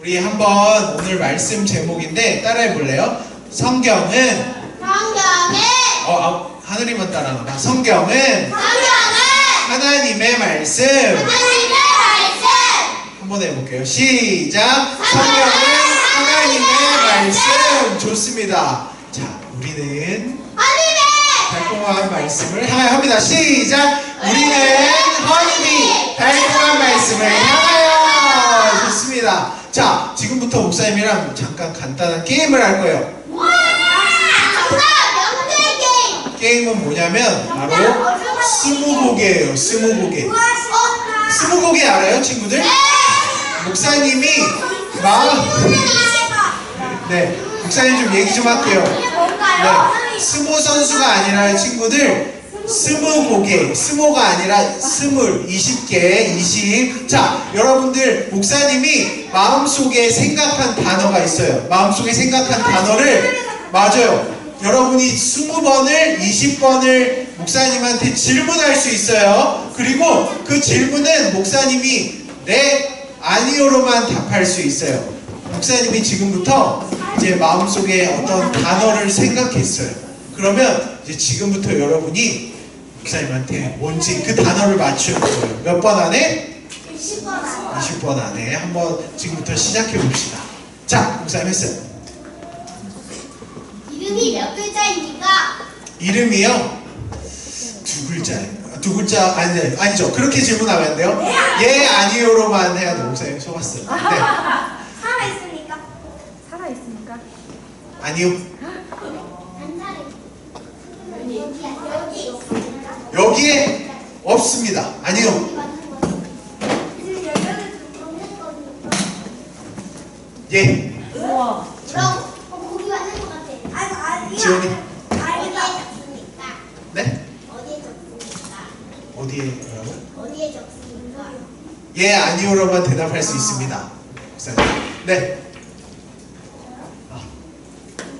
우리 한번 오늘 말씀 제목인데 따라해 볼래요? 성경은 성경은 어, 아, 하늘이만 따라하나 봐. 성경은 성경은 하나님의 말씀. 하나님의 말씀 한번 해볼게요. 시작. 성경은 하나님의 말씀. 좋습니다. 자, 우리는 하나님의 달콤한 말씀을 향하여 합니다. 시작. 우리는 허니비 달콤한 말씀을 향하여. 좋습니다. 자, 지금부터 목사님이랑 잠깐 간단한 게임을 할 거예요. 와 게임 게임은 뭐냐면 바로 스무고개예요. 스무고개. 어 스무고개 알아요, 친구들? 네. 목사님이 마음 네, 목사님 좀 얘기 좀 할게요. 네, 스모 선수가 아니라 친구들 스무 고개, 스모가 아니라 스물, 20개, 20. 자, 여러분들 목사님이 마음속에 생각한 단어가 있어요. 마음속에 생각한 단어를 맞아요. 여러분이 20번을, 20번을 목사님한테 질문할 수 있어요. 그리고 그 질문은 목사님이 네, 아니요로만 답할 수 있어요. 목사님이 지금부터 이제 마음속에 어떤 단어를 생각했어요. 그러면 이제 지금부터 여러분이 목사님한테 뭔지 그 단어를 맞추는 거예요. 몇 번 안에? 20번 20번 안에 한번 지금부터 시작해 봅시다. 자, 목사님 했어요. 이름이 몇 글자입니까? 이름이요? 두 글자예요. 두 글자 아니 아니죠. 그렇게 질문하면 안 돼요. 예, 아니요로만 해야 돼. 목사님 속았어요. 네. 살아 있습니까? 살아 있습니까? 아니요. 안 살아 여기 여기 있습니까? 여기에 없습니다. 아니요. 예. 우와. 그럼 어, 거기 맞는 것 같아. 아니 아니 지원이. 어디에 적습니까? 네? 어디에 적습니까? 어디에 뭐라고? 어디에 적습니까? 예, 아니요로만 대답할 수 있습니다. 목사님. 네.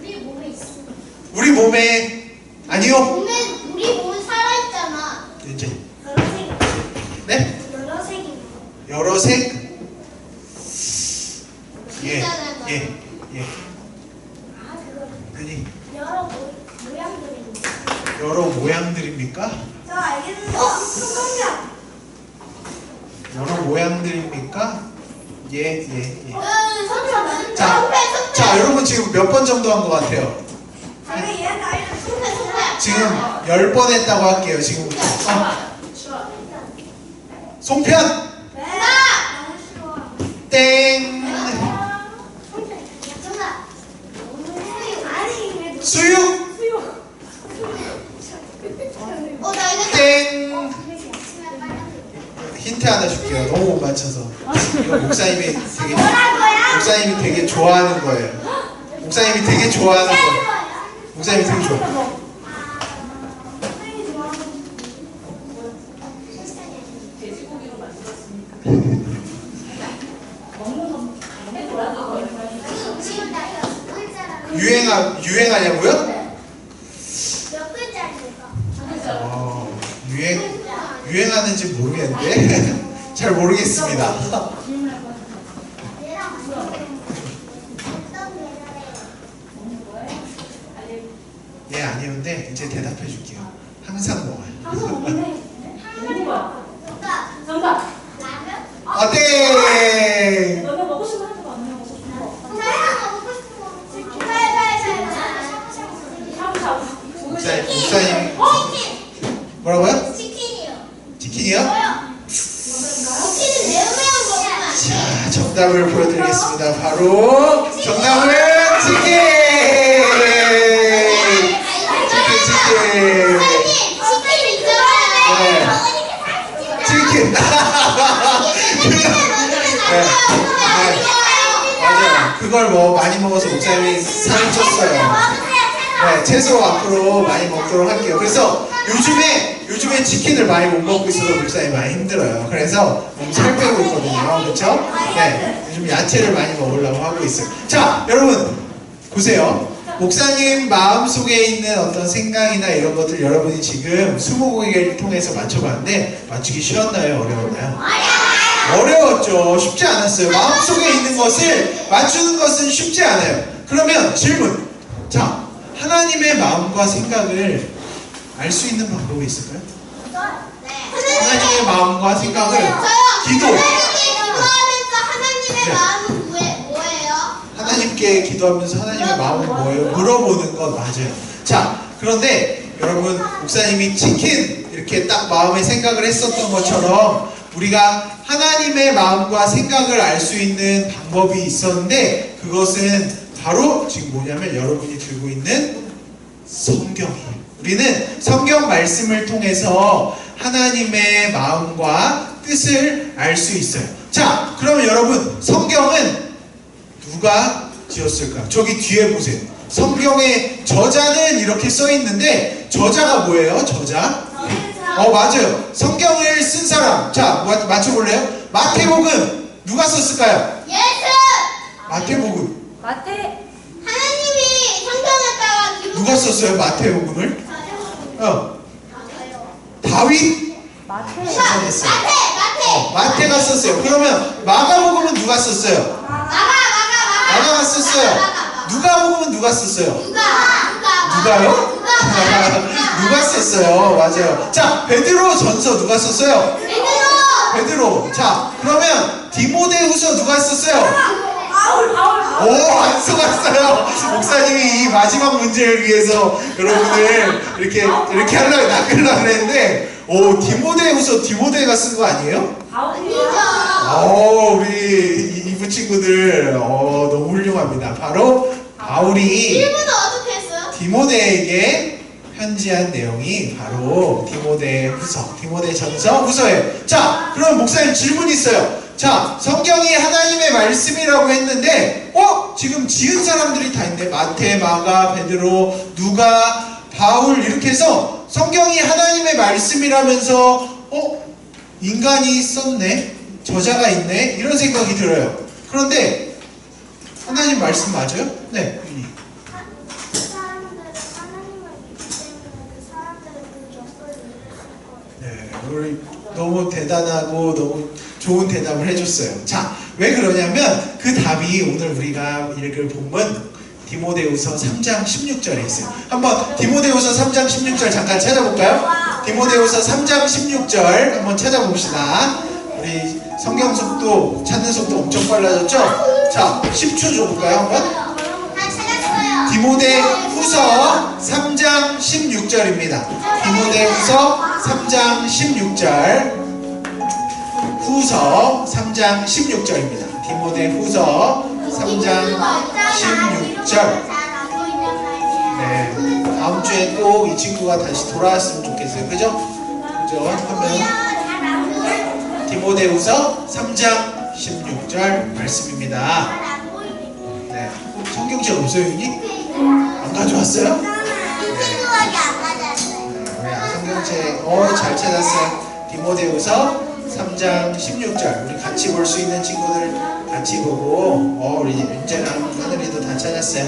우리 몸에 있습니다. 우리 몸에 아니요. 몸에 우리 몸은 살아 있잖아. 이제 여러 색 네? 여러 색이 여러 색. 예. 예. 예. 아 아니 여러 모, 모양들입니다. 여러 모양들입니까? 저 알겠는데. 어 성경이야. 여러 모양들입니까? 예, 예, 예. 어 성경. 자. 자, 여러분 지금 몇 번 정도 한 것 같아요? 지금 열 번 했다고 할게요. 지금부터. 어, 송편. 땡. 수육 땡. 힌트 하나 줄게요. 너무 못 맞춰서. 목사님이 되게? 목사님이 되게 좋아하는 거예요. 목사님이 되게 좋아하는 거예요. 목사님이 되게 좋아. 유행하 유행하냐고요? 몇 글자입니까? 어, 유행 유행하는지 모르겠는데 잘 모르겠습니다. 예 아니었는데 이제 대답해 줄게요. 항상 먹어요. 뭐야? 정답. 정답. 라면? 아 땡. 너네 먹고 싶은 거 하지 마. 너네 먹고 싶은 거. 자기가 먹고 싶은 거. 빨빨빨빨. 샤브샤브. 목사님 목사님 치킨. 뭐라고요? 치킨이요. 치킨이요? 뭐요? 치킨은 매우 매운 거구나. 자 정답을 보여드리겠습니다. 바로 정답은 치킨. 치킨 치킨. 치킨. 네. 네. 네. 맞아요. 그걸 뭐 많이 먹어서 목사님이 살을 쪘어요. 네, 채소 앞으로 많이 먹도록 할게요. 그래서 요즘에 요즘에 치킨을 많이 못 먹고 있어서 목사님이 많이 힘들어요. 그래서 몸 살 빼고 있거든요. 그렇죠? 네, 요즘 야채를 많이 먹으려고 하고 있어요. 자, 여러분 보세요. 목사님 마음속에 있는 어떤 생각이나 이런 것들 여러분이 지금 스무고개를 통해서 맞춰봤는데 맞추기 쉬웠나요? 어려웠나요? 어려웠죠. 쉽지 않았어요. 마음속에 있는 것을 맞추는 것은 쉽지 않아요. 그러면 질문. 자, 하나님의 마음과 생각을 알 수 있는 방법이 있을까요? 하나님의 마음과 생각을. 기도. 하나님께 기도하면서 하나님의 네. 마음은 뭐예요? 하나님께 기도하면서 하나님의 마음은 뭐예요? 물어보는 건 맞아요. 자, 그런데 여러분, 목사님이 치킨 이렇게 딱 마음의 생각을 했었던 것처럼 우리가 하나님의 마음과 생각을 알 수 있는 방법이 있었는데 그것은 바로 지금 뭐냐면 여러분이 들고 있는 성경이에요. 우리는 성경 말씀을 통해서 하나님의 마음과 뜻을 알 수 있어요. 자, 그러면 여러분, 성경은 누가 지었을까? 저기 뒤에 보세요. 성경의 저자는 이렇게 써 있는데 저자가 뭐예요? 저자? 어 맞아요. 성경을 쓴 사람. 자 마- 맞춰볼래요? 마태복음 누가 썼을까요? 예수! 마태복음 마태 하나님이 성경에다가 기록 누가 썼어요? 마태복음을? 어 다윗 마태 마태! 마태! 어, 마태가 썼어요. 그러면 마가복음은 누가 썼어요? 마가 마가 마가 마가가 썼어요. 누가복음은 누가 썼어요? 누가 누가 누가요? 누가 누가 썼어요? 맞아요. 자 베드로 전서 누가 썼어요? 베드로 베드로. 자, 그러면 디모데후서 누가 썼어요? 아울 아울 오, 안 써봤어요. 목사님이 이 마지막 문제를 위해서 여러분을 이렇게 이렇게 하려고 낚으려고 했는데, 오, 디모데후서 디모데가 쓴 거 아니에요? 아니죠 오, 우리 이- 이부 친구들, 어, 너무 훌륭합니다. 바로 바울이 일본은 어떻게 했어요? 디모데에게 편지한 내용이 바로 디모데 후서, 디모데 전서 후서예요. 자, 그럼 목사님 질문 있어요. 자, 성경이 하나님의 말씀이라고 했는데, 어? 지금 지은 사람들이 다 있네. 마태, 마가, 베드로, 누가, 바울 이렇게 해서 성경이 하나님의 말씀이라면서, 어? 인간이 썼네? 저자가 있네? 이런 생각이 들어요. 그런데 하나님 말씀 맞아요? 네. 믿을 네, 우리 너무 대단하고 너무 좋은 대답을 해줬어요. 자, 왜 그러냐면 그 답이 오늘 우리가 읽을 본문 디모데후서 3장 16절에 있어요. 한번 디모데후서 3장 16절 잠깐 찾아볼까요? 디모데후서 3장 16절 한번 찾아봅시다. 우리 성경 속도 찾는 속도 엄청 빨라졌죠? 자, 10초 줘볼까요? 한번? 디모데 후서 3장 16절입니다. 디모데 후서 3장 16절. 후서 3장 16절입니다. 디모데 후서 3장 16절. 네. 다음 주에 꼭이 친구가 다시 돌아왔으면 좋겠어요. 그죠? 그죠? 하면 디모데 후서 3장 16절 말씀입니다. 네. 성경책 없어요, 윤이? 안 가져왔어요? 네, 성경책 어 잘 찾았어요. 디모데 후서 3장 16절 우리 같이 볼 수 있는 친구들 같이 보고 어 우리 윤재랑 하늘이도 다 찾았어요.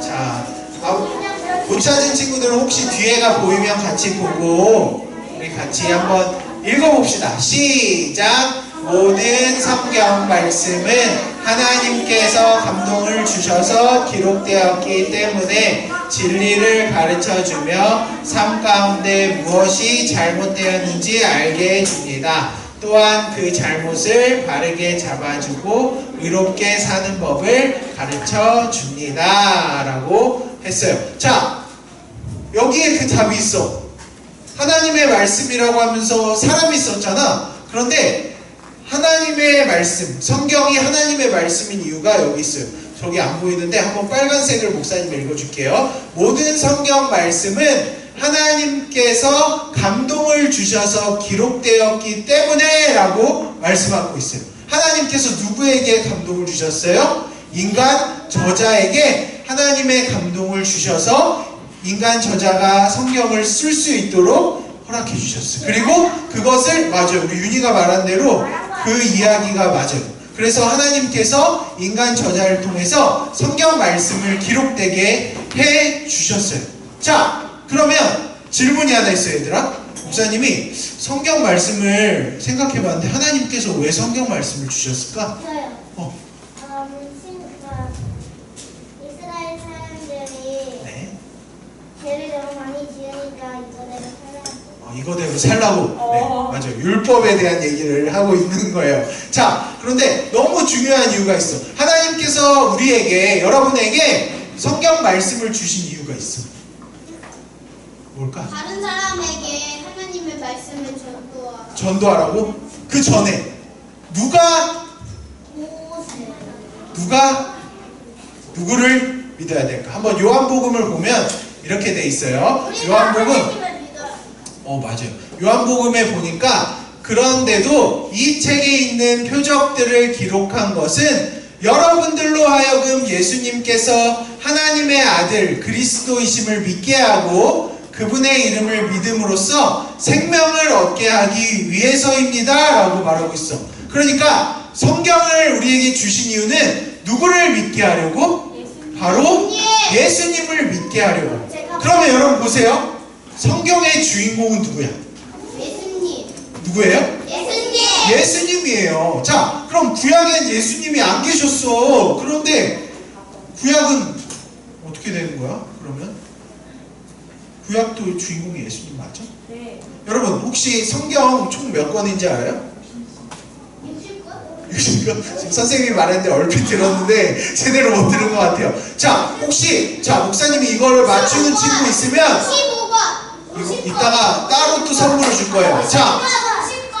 자, 아, 못 찾은 친구들은 혹시 뒤에가 보이면 같이 보고 우리 같이 한번 읽어봅시다. 시작. 모든 성경 말씀은 하나님께서 감동을 주셔서 기록되었기 때문에 진리를 가르쳐 주며 삶 가운데 무엇이 잘못되었는지 알게 해줍니다. 또한 그 잘못을 바르게 잡아주고 의롭게 사는 법을 가르쳐 줍니다. 라고 했어요. 자, 여기에 그 답이 있어. 하나님의 말씀이라고 하면서 사람이 썼잖아. 그런데 하나님의 말씀, 성경이 하나님의 말씀인 이유가 여기 있어요. 저기 안 보이는데 한번 빨간색을 목사님 읽어줄게요. 모든 성경 말씀은 하나님께서 감동을 주셔서 기록되었기 때문에 라고 말씀하고 있어요. 하나님께서 누구에게 감동을 주셨어요? 인간 저자에게 하나님의 감동을 주셔서 인간 저자가 성경을 쓸 수 있도록 허락해 주셨어요. 그리고 그것을 맞아요. 우리 윤희가 말한 대로 그 이야기가 맞아요. 그래서 하나님께서 인간 저자를 통해서 성경 말씀을 기록되게 해 주셨어요. 자, 그러면 질문이 하나 있어요, 얘들아. 목사님이 성경 말씀을 생각해 봤는데 하나님께서 왜 성경 말씀을 주셨을까? 저요. 어, 음, 이스라엘 사람들이 네. 죄를 너무 많이 지으니까 이거대로 어, 이거대로 살라고. 네, 어. 맞아요. 율법에 대한 얘기를 하고 있는 거예요. 자, 그런데 너무 중요한 이유가 있어. 하나님께서 우리에게, 여러분에게 성경 말씀을 주신 이유가 있어. 뭘까? 다른 사람에게 하나님의 말씀을 전도하라. 전도하라고? 그 전에 누가. 누가 누구를 믿어야 될까? 한번 요한복음을 보면 이렇게 돼 있어요. 요한복음. 어 맞아요. 요한복음에 보니까 그런데도 이 책에 있는 표적들을 기록한 것은 여러분들로 하여금 예수님께서 하나님의 아들 그리스도이심을 믿게 하고 그분의 이름을 믿음으로써 생명을 얻게 하기 위해서입니다 라고 말하고 있어. 그러니까 성경을 우리에게 주신 이유는 누구를 믿게 하려고? 바로 예수님을 믿게 하려고. 그러면 여러분 보세요. 성경의 주인공은 누구야? 누구예요? 예수님. 예수님이에요. 자, 그럼 구약엔 예수님이 안 계셨어. 그런데 구약은 어떻게 되는 거야? 그러면 구약도 주인공이 예수님 맞죠? 네. 여러분 혹시 성경 총 몇 권인지 알아요? 60권? 60권? 지금 선생님이 말했는데 얼핏 들었는데 제대로 못 들은 것 같아요. 자, 혹시 자 목사님이 이거를 맞추는 친구 있으면 15권. 이거 이따가 따로 또 선물을 줄 거예요. 자,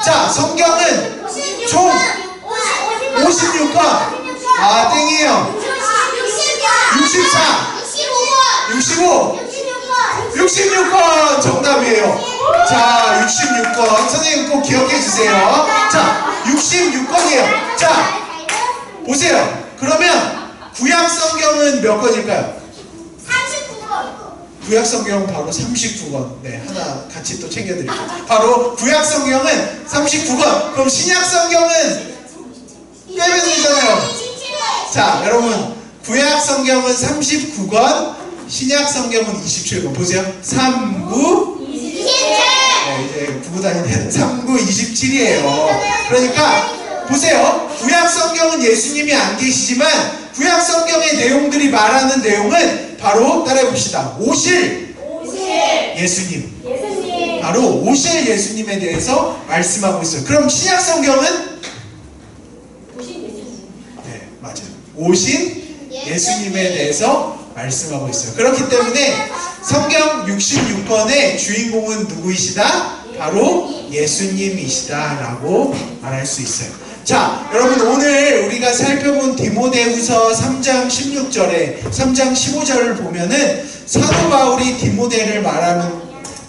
자 성경은 총 56권. 아 땡이에요. 64, 65, 66권 정답이에요. 자, 66권. 선생님 꼭 기억해 주세요. 자, 66권이에요. 자, 보세요. 그러면 구약 성경은 몇 권일까요? 39권. 구약 성경은 바로 39권. 네, 하나 같이 또 챙겨드릴게요. 바로 구약 성경은 39권. 그럼 신약 성경은 빼면 되잖아요. 자, 여러분. 구약 성경은 39권, 신약 성경은 27권. 보세요. 3, 9, 네, 이제 구구 다니는 39, 27이에요. 그러니까 보세요. 구약 성경은 예수님이 안 계시지만 구약 성경의 내용들이 말하는 내용은 바로 따라해 봅시다. 오실 예수님. 예수님. 바로 오실 예수님에 대해서 말씀하고 있어요. 그럼 신약 성경은 오신 예수님. 네, 맞아요. 오신 예수님에 대해서 말씀하고 있어요. 그렇기 때문에 성경 66권의 주인공은 누구이시다? 바로 예수님이시다라고 말할 수 있어요. 자, 여러분 오늘 우리가 살펴본 디모데후서 3장 16절에 3장 15절을 보면은 사도 바울이 디모데를 말하는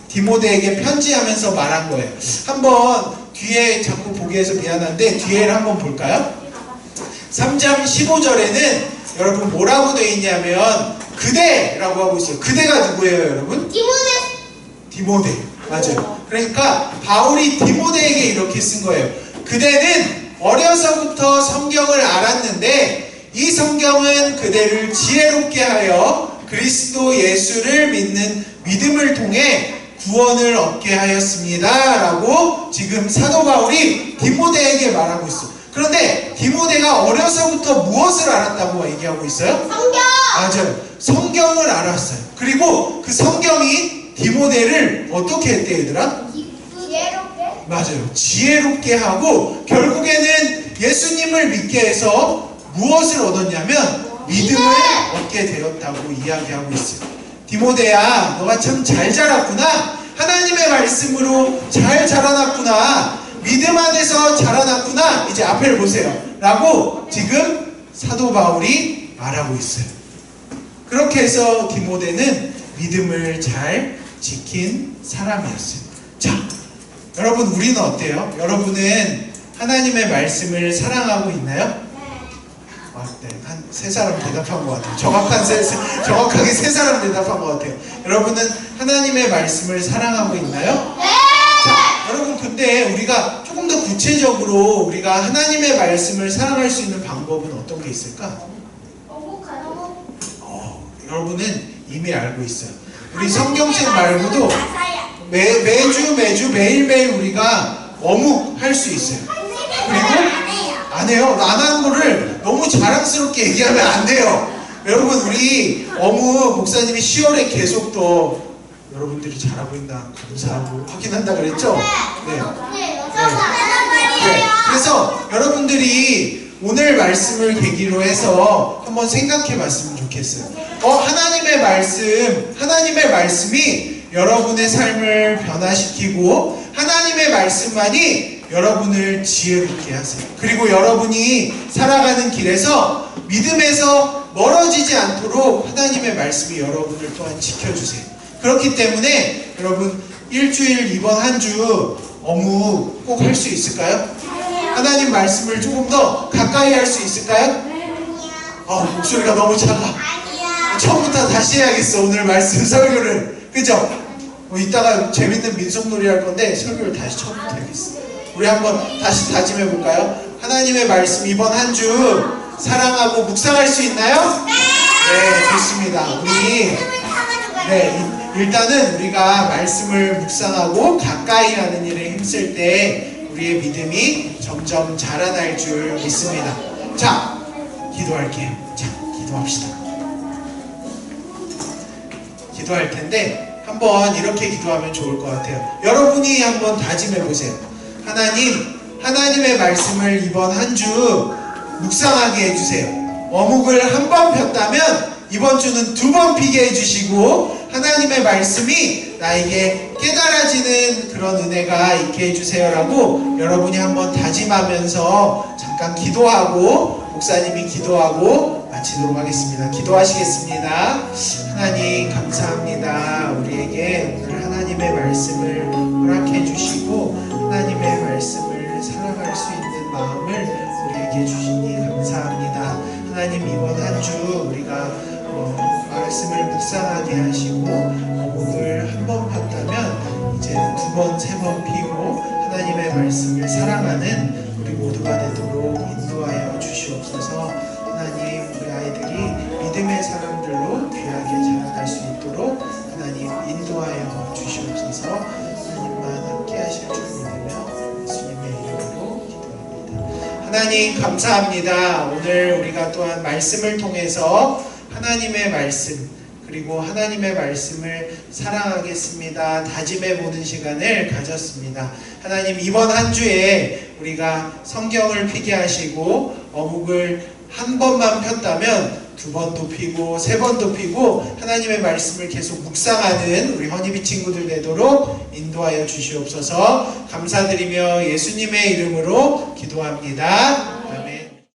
디모데에게 편지하면서 말한 거예요. 한번 뒤에 자꾸 보기 위해서 미안한데 뒤에를 한번 볼까요? 3장 15절에는 여러분 뭐라고 되어 있냐면 그대라고 하고 있어요. 그대가 누구예요, 여러분? 디모데. 맞아요. 그러니까 바울이 디모데에게 이렇게 쓴 거예요. 그대는 어려서부터 성경을 알았는데 이 성경은 그대를 지혜롭게 하여 그리스도 예수를 믿는 믿음을 통해 구원을 얻게 하였습니다. 라고 지금 사도 바울이 디모데에게 말하고 있어. 그런데 디모데가 어려서부터 무엇을 알았다고 얘기하고 있어요? 맞아요. 성경을 알았어요. 그리고 그 성경이 디모데를 어떻게 했대, 얘들아? 맞아요. 지혜롭게 하고 결국에는 예수님을 믿게 해서 무엇을 얻었냐면 믿음을 얻게 되었다고 이야기하고 있어요. 디모데야, 너가 참 잘 자랐구나. 하나님의 말씀으로 잘 자라났구나. 믿음 안에서 자라났구나. 이제 앞에를 보세요. 라고 지금 사도 바울이 말하고 있어요. 그렇게 해서 디모데는 믿음을 잘 지킨 사람이었어요. 자, 여러분 우리는 어때요? 여러분은 하나님의 말씀을 사랑하고 있나요? 아, 네, 한 세 사람 대답한 것 같아요. 정확한 세, 세- 정확하게 세 사람 대답한 것 같아요. 여러분은 하나님의 말씀을 사랑하고 있나요? 자, 여러분 근데 우리가 조금 더 구체적으로 우리가 하나님의 말씀을 사랑할 수 있는 방법은 어떤 게 있을까? 어, 여러분은 이미 알고 있어요. 우리 성경책 말고도 매, 매주 매주 매일매일 우리가 어묵 할 수 있어요. 그리고 안 해요. 안 하는 거를 너무 자랑스럽게 얘기하면 안 돼요. 여러분 우리 어묵 목사님이 10월에 계속 또 여러분들이 잘하고 있나 감사하고 확인한다 그랬죠? 네. 네. 그래서 여러분들이 오늘 말씀을 계기로 해서 한번 생각해 봤으면 좋겠어요. 어, 하나님의 말씀, 하나님의 말씀이 여러분의 삶을 변화시키고 하나님의 말씀만이 여러분을 지혜롭게 하세요. 그리고 여러분이 살아가는 길에서 믿음에서 멀어지지 않도록 하나님의 말씀이 여러분을 또한 지켜주세요. 그렇기 때문에 여러분 일주일 이번 한주 어묵 꼭할 수 있을까요? 하나님 말씀을 조금 더 가까이 할 수 있을까요? 아 목소리가 너무 작아. 처음부터 다시 해야겠어 오늘 말씀 설교를 그죠? 뭐 이따가 재밌는 민속놀이 할 건데 설교를 다시 처음부터 해야겠어. 우리 한번 다시 다짐해 볼까요? 하나님의 말씀 이번 한 주 사랑하고 묵상할 수 있나요? 네 좋습니다. 우리 네, 이- 일단은 우리가 말씀을 묵상하고 가까이 하는 일에 힘쓸 때 우리의 믿음이 점점 자라날 줄 믿습니다. 자, 기도할게요. 자, 기도합시다. 기도할 텐데 한번 이렇게 기도하면 좋을 것 같아요. 여러분이 한번 다짐해 보세요. 하나님, 하나님의 말씀을 이번 한 주 묵상하게 해주세요. 어묵을 한 번 폈다면 이번 주는 두 번 피게 해주시고 하나님의 말씀이 나에게 깨달아지는 그런 은혜가 있게 해주세요라고 여러분이 한번 다짐하면서 잠깐 기도하고 목사님이 기도하고 마치도록 하겠습니다. 기도하시겠습니다. 하나님 감사합니다. 우리에게 오늘 하나님의 말씀을 허락해 주시고 하나님 감사합니다. 오늘 우리가 또한 말씀을 통해서 하나님의 말씀 그리고 하나님의 말씀을 사랑하겠습니다. 다짐해 보는 시간을 가졌습니다. 하나님 이번 한 주에 우리가 성경을 피게 하시고 어묵을 한 번만 폈다면 두 번도 피고 세 번도 피고 하나님의 말씀을 계속 묵상하는 우리 허니비 친구들 되도록 인도하여 주시옵소서 감사드리며 예수님의 이름으로 기도합니다.